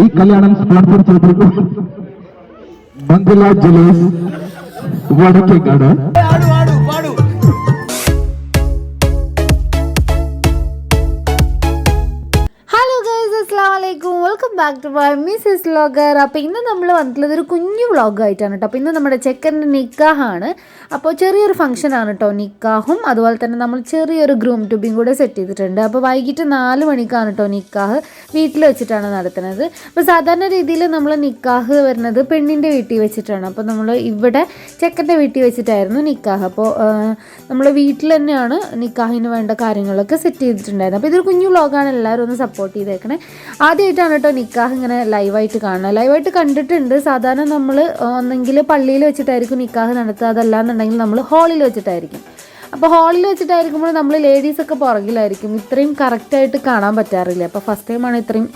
ഈ കല്യാണം സ്പോൺസർ ചെയ്തിരിക്കുന്നു Mangala jewellers Vadakkekad പാടു welcome back to my Mrs vlogger അപ്പോൾ ഇന്ന് നമ്മൾ വന്നിട്ടുള്ളത് ഒരു കുഞ്ഞു വ്ളോഗായിട്ടാണ് കേട്ടോ അപ്പോൾ ഇന്ന് നമ്മുടെ ചെക്കന്റെ നിക്കാഹാണ്. അപ്പോൾ ചെറിയൊരു ഫംഗ്ഷനാണ് കേട്ടോ നിക്കാഹും. അതുപോലെ തന്നെ നമ്മൾ ചെറിയൊരു ഗ്രൂം ട്യൂബിങ് കൂടെ സെറ്റ് ചെയ്തിട്ടുണ്ട്. അപ്പോൾ വൈകിട്ട് നാല് മണിക്കാണ് കേട്ടോ നിക്കാഹ് വീട്ടിൽ വെച്ചിട്ടാണ് നടത്തുന്നത്. അപ്പോൾ സാധാരണ രീതിയിൽ നമ്മൾ നിക്കാഹ് വരുന്നത് പെണ്ണിന്റെ വീട്ടിൽ വെച്ചിട്ടാണ്. അപ്പോൾ നമ്മൾ ഇവിടെ ചെക്കന്റെ വീട്ടിൽ വെച്ചിട്ടായിരുന്നു നിക്കാഹ്. അപ്പോൾ നമ്മൾ വീട്ടിൽ തന്നെയാണ് നിക്കാഹിന് വേണ്ട കാര്യങ്ങളൊക്കെ സെറ്റ് ചെയ്തിട്ടുണ്ടായിരുന്നത്. അപ്പോൾ ഇതൊരു കുഞ്ഞു വ്ളോഗാണ്. എല്ലാവരും ഒന്ന് സപ്പോർട്ട് ചെയ്തേക്കണേ. ആദ്യമായിട്ടാണ് കേട്ടോ നിക്കാഹ് ഇങ്ങനെ ലൈവായിട്ട് കാണണം ലൈവായിട്ട് കണ്ടിട്ടുണ്ട്. സാധാരണ നമ്മൾ ഒന്നെങ്കിൽ പള്ളിയിൽ വെച്ചിട്ടായിരിക്കും നിക്കാഹ് നടത്തുക. അതല്ലാന്നുണ്ടെങ്കിൽ നമ്മൾ ഹാളിൽ വെച്ചിട്ടായിരിക്കും. അപ്പോൾ ഹാളിൽ വെച്ചിട്ടായിരിക്കുമ്പോൾ നമ്മൾ ലേഡീസൊക്കെ പുറകിലായിരിക്കും. ഇത്രയും കറക്റ്റായിട്ട് കാണാൻ പറ്റാറില്ല. അപ്പോൾ ഫസ്റ്റ് ടൈമാണ് ഇത്രയും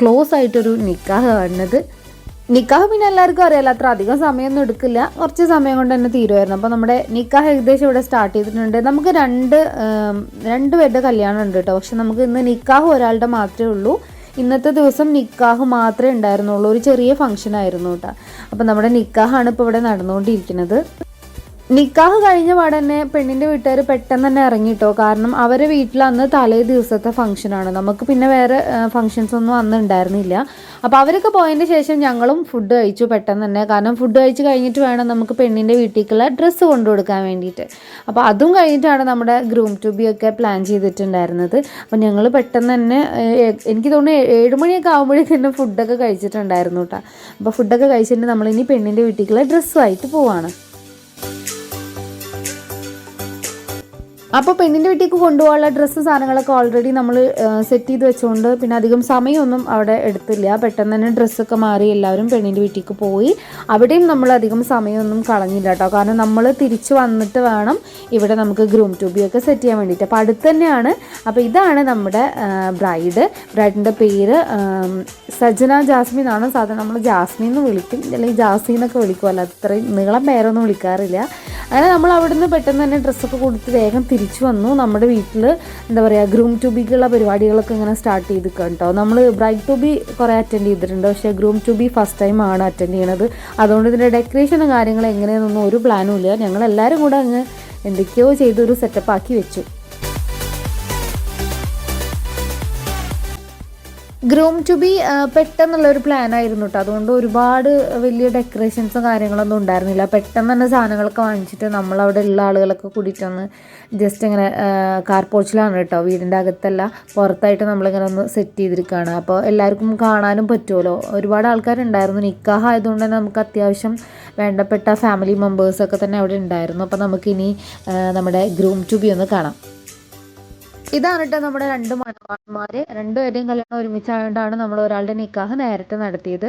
ക്ലോസ് ആയിട്ടൊരു നിക്കാഹ് കാണുന്നത്. നിക്കാഹ് പിന്നെ എല്ലാവർക്കും അറിയാലോ അത്ര അധികം സമയമൊന്നും എടുക്കില്ല. കുറച്ച് സമയം കൊണ്ട് തന്നെ തീരുമായിരുന്നു. അപ്പോൾ നമ്മുടെ നിക്കാഹ് ഏകദേശം ഇവിടെ സ്റ്റാർട്ട് ചെയ്തിട്ടുണ്ട്. നമുക്ക് രണ്ട് രണ്ട് പേരുടെ കല്യാണം ഉണ്ട് കേട്ടോ. പക്ഷെ നമുക്ക് ഇന്ന് നിക്കാഹ് ഒരാളുടെ മാത്രമേ ഉള്ളൂ. ഇന്നത്തെ ദിവസം നിക്കാഹ് മാത്രമേ ഉണ്ടായിരുന്നുള്ളൂ. ഒരു ചെറിയ ഫംഗ്ഷൻ ആയിരുന്നു കേട്ടോ. അപ്പോൾ നമ്മുടെ നിക്കാഹാണ് ഇപ്പോൾ ഇവിടെ നടന്നുകൊണ്ടിരിക്കുന്നത്. നിക്കാഹ് കഴിഞ്ഞ പാടെ തന്നെ പെണ്ണിന്റെ വീട്ടുകാർ പെട്ടെന്ന് തന്നെ ഇറങ്ങിട്ടോ. കാരണം അവരെ വീട്ടിൽ അന്ന് തലേ ദിവസത്തെ ഫംഗ്ഷനാണ്. നമുക്ക് പിന്നെ വേറെ ഫംഗ്ഷൻസ് ഒന്നും അന്ന് ഉണ്ടായിരുന്നില്ല അപ്പോൾ അവരൊക്കെ പോയതിന് ശേഷം ഞങ്ങളും ഫുഡ് കഴിച്ചു പെട്ടെന്ന് തന്നെ. കാരണം ഫുഡ് കഴിച്ച് കഴിഞ്ഞിട്ട് വേണം നമുക്ക് പെണ്ണിന്റെ വീട്ടിലേക്കുള്ള ഡ്രസ്സ് കൊണ്ടു കൊടുക്കാൻ വേണ്ടിയിട്ട്. അപ്പോൾ അതും കഴിഞ്ഞിട്ടാണ് നമ്മുടെ ഗ്രൂം ടു ബി ഒക്കെ പ്ലാൻ ചെയ്തിട്ടുണ്ടായിരുന്നത്. അപ്പോൾ ഞങ്ങൾ പെട്ടെന്ന് തന്നെ എനിക്ക് തോന്നുന്നു ഏഴ് മണിയൊക്കെ ആകുമ്പോഴേക്കും തന്നെ ഫുഡൊക്കെ കഴിച്ചിട്ടുണ്ടായിരുന്നു കേട്ടോ അപ്പോൾ ഫുഡൊക്കെ കഴിച്ചിട്ട് നമ്മളിനി പെണ്ണിന്റെ വീട്ടിലേക്കുള്ള ഡ്രസ്സുമായിട്ട് പോവാണ്. അപ്പോൾ പെണ്ണിന്റെ വീട്ടിലേക്ക് കൊണ്ടുപോകാനുള്ള ഡ്രസ്സ് സാധനങ്ങളൊക്കെ ഓൾറെഡി നമ്മൾ സെറ്റ് ചെയ്ത് വെച്ചുകൊണ്ട് പിന്നെ അധികം സമയമൊന്നും അവിടെ എടുത്തില്ല. പെട്ടെന്ന് തന്നെ ഡ്രസ്സൊക്കെ മാറി എല്ലാവരും പെണ്ണിന്റെ വീട്ടിലേക്ക് പോയി. അവിടെയും നമ്മൾ അധികം സമയമൊന്നും കളഞ്ഞില്ല കേട്ടോ. കാരണം നമ്മൾ തിരിച്ചു വന്നിട്ട് വേണം ഇവിടെ നമുക്ക് ഗ്രൂം ട്യൂബിയൊക്കെ സെറ്റ് ചെയ്യാൻ വേണ്ടിയിട്ട്. അപ്പോൾ അടുത്ത് തന്നെയാണ്. അപ്പോൾ ഇതാണ് നമ്മുടെ ബ്രൈഡ് ബ്രൈഡിന്റെ പേര് സജന ജാസ്മി എന്നാണ്. സാധാരണ നമ്മൾ ജാസ്മി എന്ന് വിളിക്കും. അല്ലെങ്കിൽ ജാസ്മി എന്നൊക്കെ വിളിക്കുമല്ലോ അത്രയും നീളം പേരൊന്നും വിളിക്കാറില്ല. അങ്ങനെ നമ്മൾ അവിടുന്ന് പെട്ടെന്ന് തന്നെ ഡ്രസ്സൊക്കെ കൊടുത്ത് വേഗം തിരിച്ചു വന്നു. നമ്മുടെ വീട്ടിൽ എന്താ പറയുക ഗ്രൂം ടു ബിക്കുള്ള പരിപാടികളൊക്കെ ഇങ്ങനെ സ്റ്റാർട്ട് ചെയ്ത് കേട്ടോ നമ്മൾ ബ്രൈഡ് ബി കുറേ അറ്റൻഡ് ചെയ്തിട്ടുണ്ട്. പക്ഷേ groom to be first time ആണ് അറ്റൻഡ് ചെയ്യണത്. അതുകൊണ്ട് ഇതിന്റെ ഡെക്കറേഷനും കാര്യങ്ങളും എങ്ങനെയെന്നൊന്നും ഒരു പ്ലാനും ഇല്ല. ഞങ്ങളെല്ലാവരും കൂടെ അങ്ങ് എന്തൊക്കെയോ ചെയ്തൊരു സെറ്റപ്പ് ആക്കി വെച്ചു. ഗ്രൂം ടു ബി പെട്ടെന്നുള്ള ഒരു പ്ലാൻ ആയിരുന്നു കേട്ടോ അതുകൊണ്ട് ഒരുപാട് വലിയ ഡെക്കറേഷൻസും കാര്യങ്ങളൊന്നും ഉണ്ടായിരുന്നില്ല. പെട്ടെന്ന് തന്നെ സാധനങ്ങളൊക്കെ വാങ്ങിച്ചിട്ട് നമ്മൾ അവിടെ ഉള്ള ആളുകളൊക്കെ കൂടിയിട്ടൊന്ന് ജസ്റ്റ് ഇങ്ങനെ കാർ പോർച്ചിലാണ് കേട്ടോ വീടിന്റെ അകത്തല്ല പുറത്തായിട്ട് നമ്മളിങ്ങനെ ഒന്ന് സെറ്റ് ചെയ്തിരിക്കുകയാണ് അപ്പോൾ എല്ലാവർക്കും കാണാനും പറ്റുമല്ലോ ഒരുപാട് ആൾക്കാരുണ്ടായിരുന്നു. നിക്കാഹ് ആയതുകൊണ്ട് തന്നെ നമുക്ക് അത്യാവശ്യം വേണ്ടപ്പെട്ട ഫാമിലി മെമ്പേഴ്സൊക്കെ തന്നെ അവിടെ ഉണ്ടായിരുന്നു. അപ്പോൾ നമുക്കിനി നമ്മുടെ ഗ്രൂം ടു ബി ഒന്ന് കാണാം. ഇതാണ് കേട്ടോ നമ്മുടെ രണ്ട് മണവാന്മാര് രണ്ടുപേരെയും കല്യാണം ഒരുമിച്ചായതുകൊണ്ടാണ് നമ്മൾ ഒരാളുടെ നിക്കാഹ് നേരത്തെ നടത്തിയത്.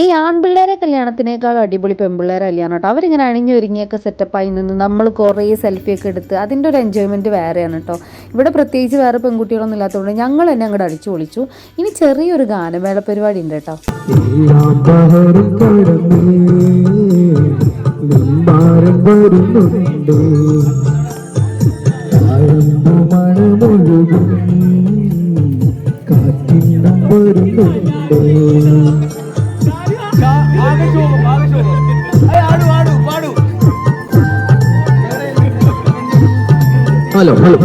ഈ ആൺപിള്ളേരെ കല്യാണത്തിനേക്കാൾ അടിപൊളി പെൺപിള്ളേരെ കല്യാണം കേട്ടോ. അവരിങ്ങനെ അണിഞ്ഞു ഒരുങ്ങിയൊക്കെ സെറ്റപ്പായി നിന്ന് നമ്മൾ കുറേ സെൽഫിയൊക്കെ എടുത്ത് അതിന്റെ ഒരു എൻജോയ്മെന്റ് വേറെയാണ് കേട്ടോ. ഇവിടെ പ്രത്യേകിച്ച് വേറെ പെൺകുട്ടികളൊന്നും ഇല്ലാത്തതുകൊണ്ട് ഞങ്ങൾ തന്നെ അങ്ങോട്ട് അടിച്ചു പൊളിച്ചു. ഇനി ചെറിയൊരു ഗാനമേള പരിപാടി ഉണ്ട് കേട്ടോ. വരുന്നുണ്ട്. ഹലോ ഹലോ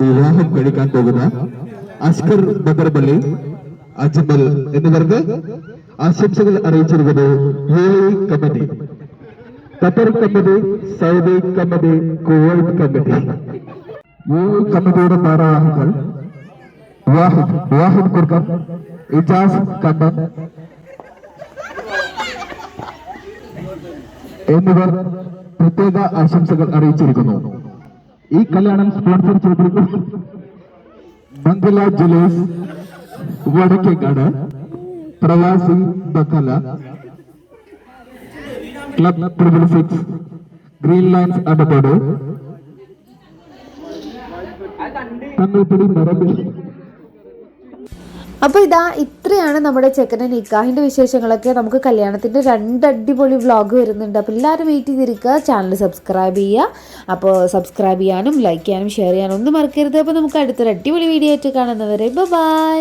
വിവാഹം കഴിക്കാൻ പോകുന്ന അസ്കർ ബദർപള്ളി അജ്മൽ എന്നിവർക്ക് ആശംസകൾ അറിയിച്ചിരിക്കുന്നത് U A committee. Qatar committee Saudi committee Kuwait committee. U A കമ്മിറ്റിയുടെ ഭാരവാഹികൾ വാഹിദ് വാഹിദ് കുർക്കൻ ഇജാസ് കമ്മൻ എന്നിവർ പ്രത്യേക ആശംസകൾ അറിയിച്ചിരിക്കുന്നു. ഈ കല്യാണം സ്പോൺസർ ചെയ്തിരിക്കുന്നു ബംഗല ജ്വല്ലേഴ്സ് വടക്കേക്കാട് പ്രവാസി ബക്കല club triple six green lines അടത്തോട് Thangalpadi മറബിൽ അപ്പോൾ ഇതാ ഇത്രയാണ് നമ്മുടെ ചെക്കന്റെ നിക്കാഹിന്റെ വിശേഷങ്ങളൊക്കെ. നമുക്ക് കല്യാണത്തിന്റെ രണ്ട് അടിപൊളി വ്ളോഗ് വരുന്നുണ്ട്. അപ്പോൾ എല്ലാവരും വെയിറ്റ് ചെയ്തിരിക്കുക. ചാനൽ സബ്സ്ക്രൈബ് ചെയ്യുക. അപ്പോൾ സബ്സ്ക്രൈബ് ചെയ്യാനും ലൈക്ക് ചെയ്യാനും ഷെയർ ചെയ്യാനും ഒന്നും മറക്കരുത്. അപ്പോൾ നമുക്ക് അടുത്തൊരു അടിപൊളി വീഡിയോ ആയിട്ട് കാണുന്നവരെ. ബൈ